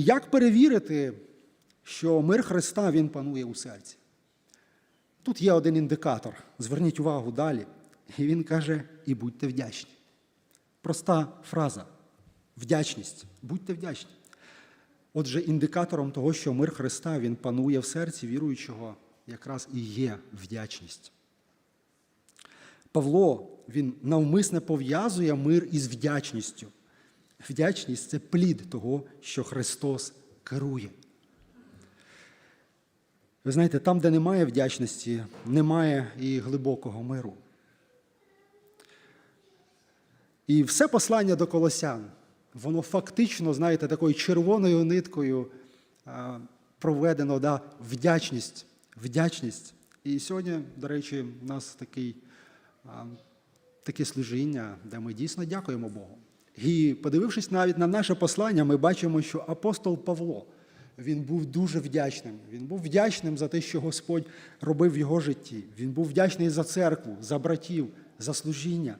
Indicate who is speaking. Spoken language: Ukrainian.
Speaker 1: І як перевірити, що мир Христа Він панує у серці? Тут є один індикатор. Зверніть увагу далі. І він каже: і будьте вдячні. Проста фраза. Вдячність. Будьте вдячні. Отже, індикатором того, що мир Христа Він панує в серці віруючого, якраз і є вдячність. Павло він навмисне пов'язує мир із вдячністю. Вдячність це плід того, що Христос керує. Ви знаєте, там, де немає вдячності, немає і глибокого миру. І все послання до колосян, воно фактично, знаєте, такою червоною ниткою проведено да, вдячність. Вдячність. І сьогодні, до речі, у нас такий, таке служіння, де ми дійсно дякуємо Богу. І подивившись навіть на наше послання, ми бачимо, що апостол Павло він був дуже вдячним. Він був вдячним за те, що Господь робив в його житті. Він був вдячний за церкву, за братів, за служіння.